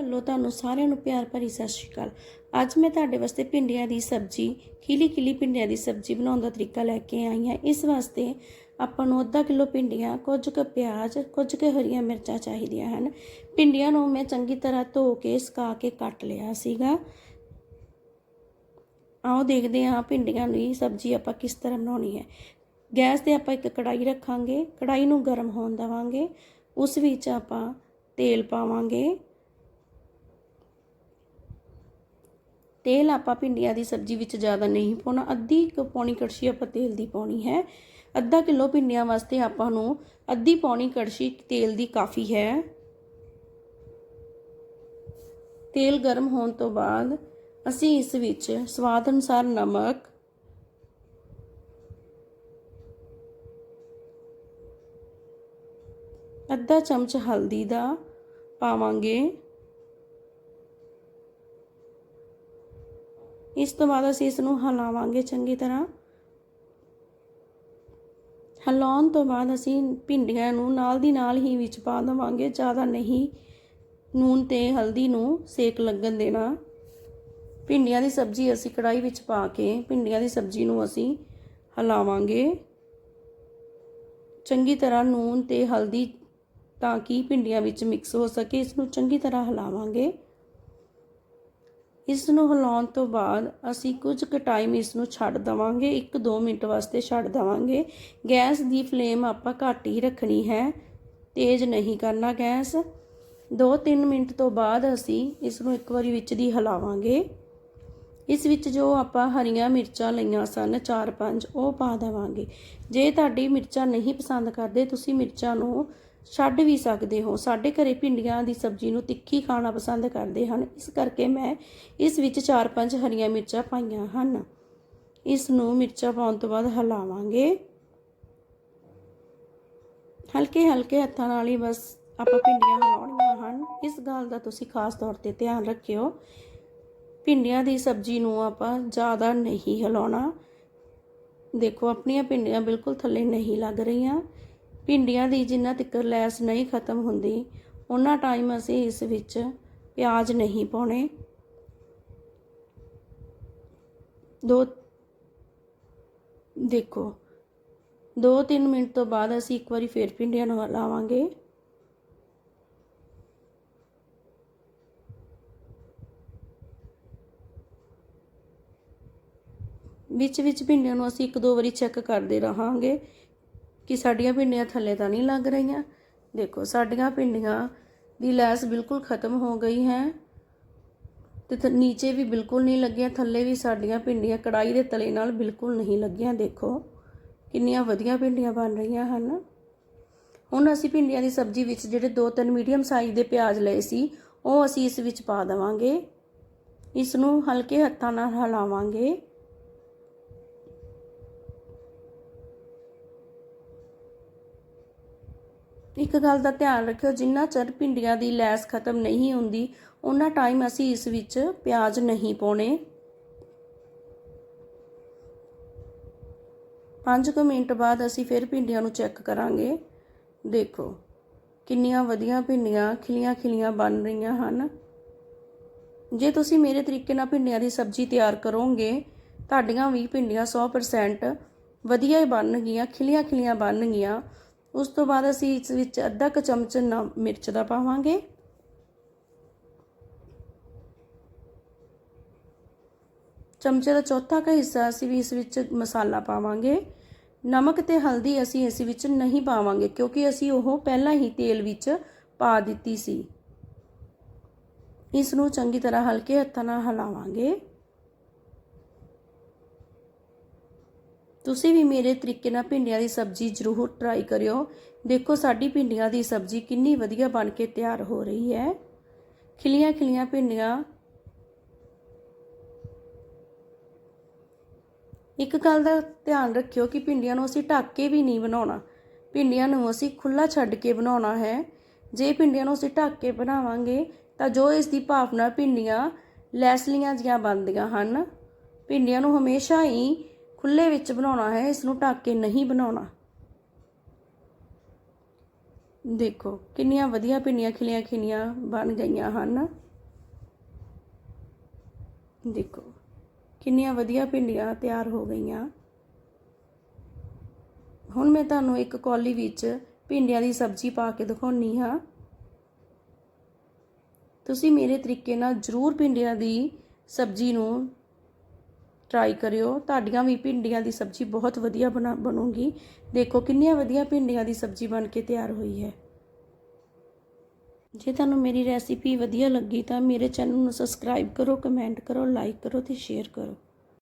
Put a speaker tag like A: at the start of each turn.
A: ਵੱਲੋਂ ਤੁਹਾਨੂੰ ਸਾਰਿਆਂ ਨੂੰ ਪਿਆਰ ਭਰੀ ਸਤਿ ਸ਼੍ਰੀ ਅਕਾਲ। ਅੱਜ ਮੈਂ ਤੁਹਾਡੇ ਵਾਸਤੇ ਭਿੰਡੀਆਂ ਦੀ ਸਬਜ਼ੀ, ਖੀਲੀ ਖੀਲੀ ਭਿੰਡੀਆਂ ਦੀ ਸਬਜ਼ੀ ਬਣਾਉਣ ਦਾ ਤਰੀਕਾ ਲੈ ਕੇ ਆਈ ਹਾਂ। ਇਸ ਵਾਸਤੇ ਆਪਾਂ ਨੂੰ ਅੱਧਾ ਕਿਲੋ ਭਿੰਡੀਆਂ, ਕੁਝ ਕੁ ਪਿਆਜ਼, ਕੁਝ ਕੁ ਹਰੀਆਂ ਮਿਰਚਾਂ ਚਾਹੀਦੀਆਂ ਹਨ। ਭਿੰਡੀਆਂ ਨੂੰ ਮੈਂ ਚੰਗੀ ਤਰ੍ਹਾਂ ਧੋ ਕੇ, ਸੁਕਾ ਕੇ ਕੱਟ ਲਿਆ ਸੀਗਾ। ਆਓ ਦੇਖਦੇ ਹਾਂ ਭਿੰਡੀਆਂ ਦੀ ਸਬਜ਼ੀ ਆਪਾਂ ਕਿਸ ਤਰ੍ਹਾਂ ਬਣਾਉਣੀ ਹੈ। ਗੈਸ ਤੇ ਆਪਾਂ ਇੱਕ ਕੜਾਈ ਰੱਖਾਂਗੇ। ਕੜਾਈ ਨੂੰ ਗਰਮ ਹੋਣ ਦੇਵਾਂਗੇ। ਉਸ ਵਿੱਚ ਆਪਾਂ ਤੇਲ ਪਾਵਾਂਗੇ। ਤੇਲ ਆਪਾਂ ਭਿੰਡੀਆਂ ਦੀ ਸਬਜ਼ੀ ਵਿੱਚ ਜ਼ਿਆਦਾ ਨਹੀਂ ਪਾਉਣਾ, ਅੱਧੀ ਕੁ ਪੌਣੀ ਕੜਛੀ ਆਪਾਂ ਤੇਲ ਦੀ ਪਾਉਣੀ ਹੈ। ਅੱਧਾ ਕਿਲੋ ਭਿੰਡੀਆਂ ਵਾਸਤੇ ਆਪਾਂ ਨੂੰ ਅੱਧੀ ਪੌਣੀ ਕੜਛੀ ਤੇਲ ਦੀ ਕਾਫੀ ਹੈ। ਤੇਲ ਗਰਮ ਹੋਣ ਤੋਂ ਬਾਅਦ ਅਸੀਂ ਇਸ ਵਿੱਚ ਸਵਾਦ ਅਨੁਸਾਰ ਨਮਕ, ਅੱਧਾ ਚਮਚ ਹਲਦੀ ਦਾ ਪਾਵਾਂਗੇ। ਇਸ ਤੋਂ ਬਾਅਦ ਅਸੀਂ ਇਸ ਨੂੰ ਹਿਲਾਵਾਂਗੇ ਚੰਗੀ ਤਰ੍ਹਾਂ। ਹਿਲਾਉਣ ਤੋਂ ਬਾਅਦ ਅਸੀਂ ਭਿੰਡੀਆਂ ਨੂੰ ਨਾਲ ਦੀ ਨਾਲ ਹੀ ਵਿੱਚ ਪਾ ਦੇਵਾਂਗੇ, ਜ਼ਿਆਦਾ ਨਹੀਂ। ਨੂਨ ਤੇ ਹਲਦੀ ਨੂੰ ਸੇਕ ਲੱਗਣ ਦੇਣਾ। ਭਿੰਡੀਆਂ ਦੀ ਸਬਜ਼ੀ ਅਸੀਂ ਕੜਾਈ ਵਿੱਚ ਪਾ ਕੇ ਭਿੰਡੀਆਂ ਦੀ ਸਬਜ਼ੀ ਨੂੰ ਅਸੀਂ ਹਿਲਾਵਾਂਗੇ। ਚੰਗੀ ਤਰ੍ਹਾਂ ਨੂਨ ਤੇ ਹਲਦੀ ਤਾਂ ਕਿ ਭਿੰਡੀਆਂ ਵਿੱਚ ਮਿਕਸ ਹੋ ਸਕੇ, ਇਸ ਨੂੰ ਚੰਗੀ ਤਰ੍ਹਾਂ ਹਿਲਾਵਾਂਗੇ। ਇਸ ਨੂੰ ਹਿਲਾਉਣ ਤੋਂ ਬਾਅਦ ਅਸੀਂ ਕੁਝ ਕੁ ਟਾਈਮ ਇਸ ਨੂੰ ਛੱਡ ਦਵਾਂਗੇ 1-2 ਮਿੰਟ ਵਾਸਤੇ ਛੱਡ ਦਵਾਂਗੇ। ਗੈਸ ਦੀ ਫਲੇਮ ਆਪਾਂ ਘੱਟ ਹੀ ਰੱਖਣੀ ਹੈ। ਤੇਜ਼ ਨਹੀਂ ਕਰਨਾ ਗੈਸ। 2-3 ਮਿੰਟ ਤੋਂ ਬਾਅਦ ਅਸੀਂ ਇਸ ਨੂੰ ਇੱਕ ਵਾਰੀ ਵਿੱਚ ਦੀ ਹਿਲਾਵਾਂਗੇ। ਇਸ ਵਿੱਚ ਜੋ ਆਪਾਂ ਹਰੀਆਂ ਮਿਰਚਾਂ ਲਈਆਂ ਸਨ 4-5 ਉਹ ਪਾ ਦੇਵਾਂਗੇ। ਜੇ ਤੁਹਾਡੀ ਮਿਰਚਾਂ ਨਹੀਂ ਪਸੰਦ ਕਰਦੇ, ਤੁਸੀਂ ਮਿਰਚਾਂ ਨੂੰ ਛੱਡ ਵੀ ਸਕਦੇ ਹੋ। ਸਾਡੇ ਘਰੇ ਭਿੰਡੀਆਂ ਦੀ ਸਬਜ਼ੀ ਨੂੰ ਤਿੱਖੀ ਖਾਣਾ ਪਸੰਦ ਕਰਦੇ ਹਨ। ਇਸ ਕਰਕੇ ਮੈਂ ਇਸ ਵਿੱਚ 4-5 ਹਰੀਆਂ ਮਿਰਚਾਂ ਪਾਈਆਂ ਹਨ। ਇਸ ਨੂੰ ਮਿਰਚਾਂ ਪਾਉਣ ਤੋਂ ਬਾਅਦ ਹਿਲਾਵਾਂਗੇ। ਹਲਕੇ ਹਲਕੇ ਹੱਥਾਂ ਨਾਲ ਹੀ ਬਸ ਆਪਾਂ ਭਿੰਡੀਆਂ ਹਿਲਾਉਣੀਆਂ ਹਨ। ਇਸ ਗੱਲ ਦਾ ਤੁਸੀਂ ਖਾਸ ਤੌਰ ਤੇ ਧਿਆਨ ਰੱਖਿਓ। ਭਿੰਡੀਆਂ ਦੀ ਸਬਜ਼ੀ ਨੂੰ ਆਪਾਂ ਜ਼ਿਆਦਾ ਨਹੀਂ ਹਿਲਾਉਣਾ। ਦੇਖੋ, ਆਪਣੀਆਂ ਭਿੰਡੀਆਂ ਬਿਲਕੁਲ ਥੱਲੇ ਨਹੀਂ ਲੱਗ ਰਹੀਆਂ। ਭਿੰਡੀਆਂ ਦੀ ਜਿੰਨਾ ਤੱਕ ਲੈਸ ਨਹੀਂ ਖਤਮ ਹੁੰਦੀ ਉਹਨਾਂ ਟਾਈਮ ਅਸੀਂ ਇਸ ਵਿੱਚ ਪਿਆਜ਼ ਨਹੀਂ ਪਾਉਣੇ। ਦੋ, ਦੇਖੋ 2-3 ਮਿੰਟ ਤੋਂ ਬਾਅਦ ਅਸੀਂ ਇੱਕ ਵਾਰੀ ਫੇਰ ਭਿੰਡੀਆਂ ਨੂੰ ਲਾਵਾਂਗੇ। ਵਿੱਚ ਵਿੱਚ ਭਿੰਡੀਆਂ ਨੂੰ ਅਸੀਂ ਇੱਕ ਦੋ ਵਾਰੀ ਚੈੱਕ ਕਰਦੇ ਰਹਾਂਗੇ। ਕਿ ਸਾਡੀਆਂ ਭਿੰਡੀਆਂ ਥੱਲੇ ਤਾਂ ਨਹੀਂ ਲੱਗ ਰਹੀਆਂ। ਦੇਖੋ, ਸਾਡੀਆਂ ਭਿੰਡੀਆਂ ਦੀ ਲੈਸ ਬਿਲਕੁਲ ਖਤਮ ਹੋ ਗਈ ਹੈ ਤੇ ਨੀਚੇ ਵੀ ਬਿਲਕੁਲ ਨਹੀਂ ਲੱਗੀਆਂ, ਥੱਲੇ ਵੀ ਸਾਡੀਆਂ ਭਿੰਡੀਆਂ ਕੜਾਈ ਦੇ ਤਲੇ ਨਾਲ ਬਿਲਕੁਲ ਨਹੀਂ ਲੱਗੀਆਂ। ਦੇਖੋ, ਕਿੰਨੀਆਂ ਵਧੀਆ ਭਿੰਡੀਆਂ ਬਣ ਰਹੀਆਂ ਹਨ। ਹੁਣ ਅਸੀਂ ਭਿੰਡੀਆਂ ਦੀ ਸਬਜ਼ੀ ਵਿੱਚ ਜਿਹੜੇ ਦੋ ਤਿੰਨ ਮੀਡੀਅਮ ਸਾਈਜ਼ ਦੇ ਪਿਆਜ਼ ਲਏ ਸੀ, ਉਹ ਅਸੀਂ ਇਸ ਵਿੱਚ ਪਾ ਦੇਵਾਂਗੇ। ਇਸ ਨੂੰ ਹਲਕੇ ਹੱਥਾਂ ਨਾਲ ਹਿਲਾਵਾਂਗੇ। ਇੱਕ ਗੱਲ ਦਾ ਧਿਆਨ ਰੱਖਿਓ, ਜਿੰਨਾ ਚਿਰ ਭਿੰਡੀਆਂ ਦੀ ਲੈਸ ਖਤਮ ਨਹੀਂ ਹੁੰਦੀ ਉਹਨਾਂ ਟਾਈਮ ਅਸੀਂ ਇਸ ਵਿੱਚ ਪਿਆਜ਼ ਨਹੀਂ ਪਾਉਣੇ। 5 ਕੁ ਮਿੰਟ ਬਾਅਦ ਅਸੀਂ ਫਿਰ ਭਿੰਡੀਆਂ ਨੂੰ ਚੈੱਕ ਕਰਾਂਗੇ। ਦੇਖੋ, ਕਿੰਨੀਆਂ ਵਧੀਆ ਭਿੰਡੀਆਂ, ਖਿਲੀਆਂ ਖਿਲੀਆਂ ਬਣ ਰਹੀਆਂ ਹਨ। ਜੇ ਤੁਸੀਂ ਮੇਰੇ ਤਰੀਕੇ ਨਾਲ ਭਿੰਡੀਆਂ ਦੀ ਸਬਜ਼ੀ ਤਿਆਰ ਕਰੋਗੇ, ਤੁਹਾਡੀਆਂ ਵੀ ਭਿੰਡੀਆਂ 100% ਵਧੀਆ ਹੀ ਬਣਨਗੀਆਂ ਖਿਲੀਆਂ ਖਿਲੀਆਂ ਬਣਨਗੀਆਂ ਉਸ ਤੋਂ ਬਾਅਦ ਅਸੀਂ ਇਸ ਵਿੱਚ ਅੱਧਾ ਕ ਚਮਚ ਮਿਰਚ ਦਾ ਪਾਵਾਂਗੇ। ਚਮਚੇ ਦਾ ਚੌਥਾ ਕ ਹਿੱਸਾ ਅਸੀਂ ਵੀ ਇਸ ਵਿੱਚ ਮਸਾਲਾ ਪਾਵਾਂਗੇ। ਨਮਕ ਤੇ ਹਲਦੀ ਅਸੀਂ ਇਸ ਵਿੱਚ ਨਹੀਂ ਪਾਵਾਂਗੇ ਕਿਉਂਕਿ ਅਸੀਂ ਉਹ ਪਹਿਲਾਂ ਹੀ ਤੇਲ ਵਿੱਚ ਪਾ ਦਿੱਤੀ ਸੀ। ਇਸ ਨੂੰ ਚੰਗੀ ਤਰ੍ਹਾਂ ਹਲਕੇ ਹੱਥਾਂ ਨਾਲ ਹਿਲਾਵਾਂਗੇ। ਤੁਸੀਂ ਵੀ ਮੇਰੇ ਤਰੀਕੇ ਨਾਲ ਭਿੰਡੀਆਂ ਦੀ ਸਬਜ਼ੀ ਜ਼ਰੂਰ ਟਰਾਈ ਕਰਿਓ। ਦੇਖੋ ਸਾਡੀ ਭਿੰਡੀਆਂ ਦੀ ਸਬਜ਼ੀ ਕਿੰਨੀ ਵਧੀਆ ਬਣ ਕੇ ਤਿਆਰ ਹੋ ਰਹੀ ਹੈ। ਖਿਲੀਆਂ ਖਿਲੀਆਂ ਭਿੰਡੀਆਂ। ਇੱਕ ਗੱਲ ਦਾ ਧਿਆਨ ਰੱਖਿਓ ਕਿ ਭਿੰਡੀਆਂ ਨੂੰ ਅਸੀਂ ਢੱਕ ਕੇ ਵੀ ਨਹੀਂ ਬਣਾਉਣਾ। ਭਿੰਡੀਆਂ ਨੂੰ ਅਸੀਂ ਖੁੱਲਾ ਛੱਡ ਕੇ ਬਣਾਉਣਾ ਹੈ। ਜੇ ਭਿੰਡੀਆਂ ਨੂੰ ਅਸੀਂ ਢੱਕ ਕੇ ਬਣਾਵਾਂਗੇ, ਤਾਂ ਜੋ ਇਸ ਦੀ ਭਾਵਨਾ ਭਿੰਡੀਆਂ ਲੈਸਲੀਆਂ ਜੀਆਂ ਬਣਦੀਆਂ ਹਨ। ਭਿੰਡੀਆਂ ਨੂੰ ਹਮੇਸ਼ਾ ਹੀ ਖੁੱਲੇ ਵਿੱਚ ਬਣਾਉਣਾ ਹੈ ਇਸ ਨੂੰ ਢੱਕ ਕੇ ਨਹੀਂ ਬਣਾਉਣਾ। ਦੇਖੋ, ਕਿੰਨੀਆਂ ਵਧੀਆ ਭਿੰਡੀਆਂ ਖਿਲੀਆਂ ਖਿਲੀਆਂ ਬਣ ਗਈਆਂ ਹਨ। ਦੇਖੋ, ਕਿੰਨੀਆਂ ਵਧੀਆ ਭਿੰਡੀਆਂ ਤਿਆਰ ਹੋ ਗਈਆਂ। ਹੁਣ ਮੈਂ ਤੁਹਾਨੂੰ ਇੱਕ ਕੌਲੀ ਵਿੱਚ ਭਿੰਡੀਆਂ ਦੀ ਸਬਜ਼ੀ ਪਾ ਕੇ ਦਿਖਾਉਣੀ ਹਾਂ। ਤੁਸੀਂ ਮੇਰੇ ਤਰੀਕੇ ਨਾਲ ਜ਼ਰੂਰ ਭਿੰਡੀਆਂ ਦੀ ਸਬਜ਼ੀ ਨੂੰ ਟਰਾਈ ਕਰਿਓ। ਤੁਹਾਡੀਆਂ ਵੀ ਭਿੰਡੀਆਂ ਦੀ ਸਬਜ਼ੀ ਬਹੁਤ ਵਧੀਆ ਬਣਾ, ਬਣੂਗੀ। ਦੇਖੋ ਕਿੰਨੀਆਂ ਵਧੀਆ ਭਿੰਡੀਆਂ ਦੀ ਸਬਜ਼ੀ ਬਣ ਕੇ ਤਿਆਰ ਹੋਈ ਹੈ। ਜੇ ਤੁਹਾਨੂੰ ਮੇਰੀ ਰੈਸਿਪੀ ਵਧੀਆ ਲੱਗੀ ਤਾਂ ਮੇਰੇ ਚੈਨਲ ਨੂੰ ਸਬਸਕ੍ਰਾਈਬ ਕਰੋ ਕਮੈਂਟ ਕਰੋ ਲਾਈਕ ਕਰੋ ਤੇ ਸ਼ੇਅਰ ਕਰੋ।